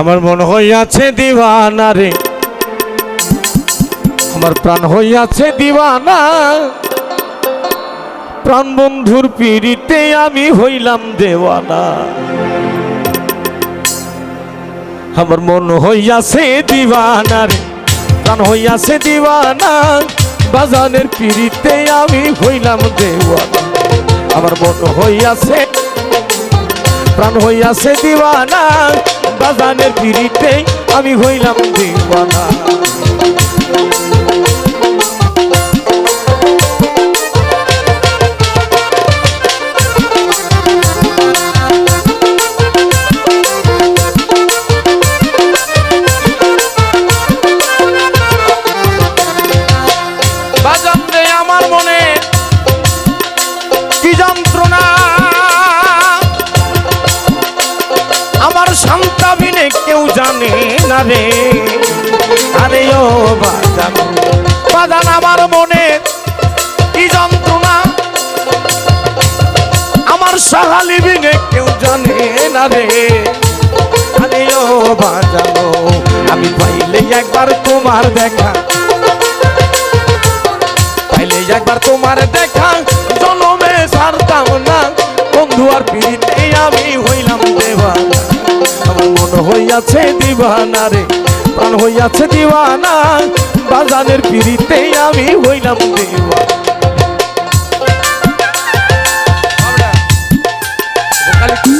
আমার মন হইয়াছে দিওয়ানা রে। আমার প্রাণ হইয়াছে দিবানা প্রাণ বন্ধুর পিড়িতে আমি হইলাম দেওয়ানা। আমার মন হইয়াছে দিওয়ানা রে। প্রাণ হইয়াছে দিবানা বাজানের পিড়িতে আমি হইলাম দেওয়ানা। আমার মন হইয়াছে, প্রাণ হইয়াছে দিওয়ানা। বাজানের পিড়িতে আমি হইলাম দিওয়ানা। কেউ জানে না রে। আরে ও বাজান বাজান আমার মনে কি যন্ত্রণা? আমার সাহালি বিনে কেউ জানে না রে। আরে ও বাজানো, আমি পাইলে একবার তোমার দেখা। পাইলে একবার তোমার দেখা, জনমে ছাড়তাম না। বন্ধু আর পিড়িতে আমি হইলাম মন হইয়াছে দিবানা রে প্রাণ হইয়াছে দিবানা বাজানের পিড়িতে আমি হইলাম দেওয়ানা। বাজান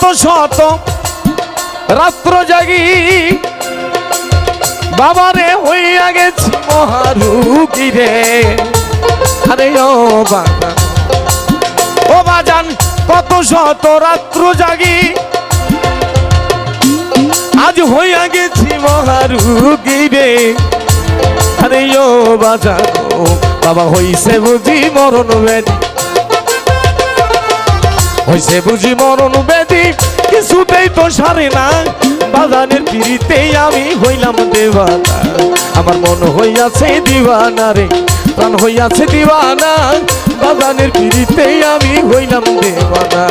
কত শত রাত্র জাগি বাবারে হইয়া গেছি মহারুগী রে। আরে ও বাজান ও বাজান, কত শত রাত্র জাগি আজ হইয়া গেছি মহারুগী রে। আরে ও বাজান, বাবা হইছে বুঝি মরণ বেদি। হইছে বুঝি মরণ বেদি কিছুতেই তো সারে না। বাজানের পিড়িতেই আমি হইলাম দেওয়ানা। আমার মন হইয়াছে দিওয়ানা রে, প্রাণ হইয়াছে দিওয়ানা। বাজানের পিড়িতেই আমি হইলাম দেওয়ানা।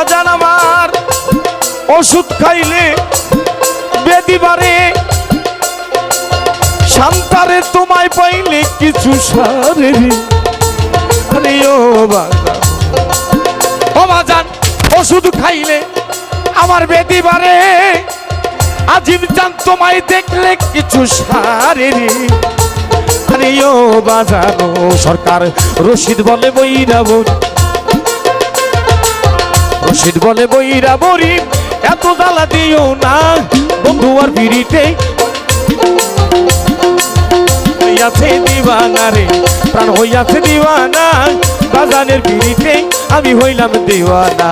বাজান আমার। ওষুধ খাইলে বেদিবারে শান্তারে তোমায় পাইলে কিছু সারে আরে ও বাজান। ও বাজান, ওষুধ খাইলে আমার বেদি বেদিবারে আজিম চান তোমায় দেখলে কিছু সারে আরে ও বাজানো সরকার রশিদ বলে বইরা বই রশিদ বলে বইরা বরি এত জ্বালা দিও না, বন্ধু আর বিড়িতে। হইয়াছে দিওয়ানা রে, প্রাণ হইয়াছে দিওয়ানা, বাজানের বিড়িতে আমি হইলাম দিওয়ানা।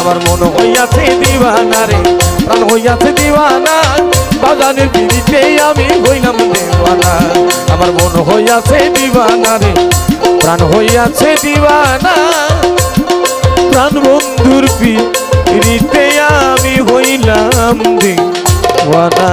আমার মন হইয়াছে দিওয়ানা রে, প্রাণ হইয়াছে দিওয়ানা, বাজানের বিড়িতে আমি হইলাম দিওয়ানা। আমার মন হইয়াছে দিওয়ানা রে, প্রাণ হইয়াছে দিওয়ানা। প্রাণ বন্ধুর পিড়িতে আমি হইলাম দিওয়ানা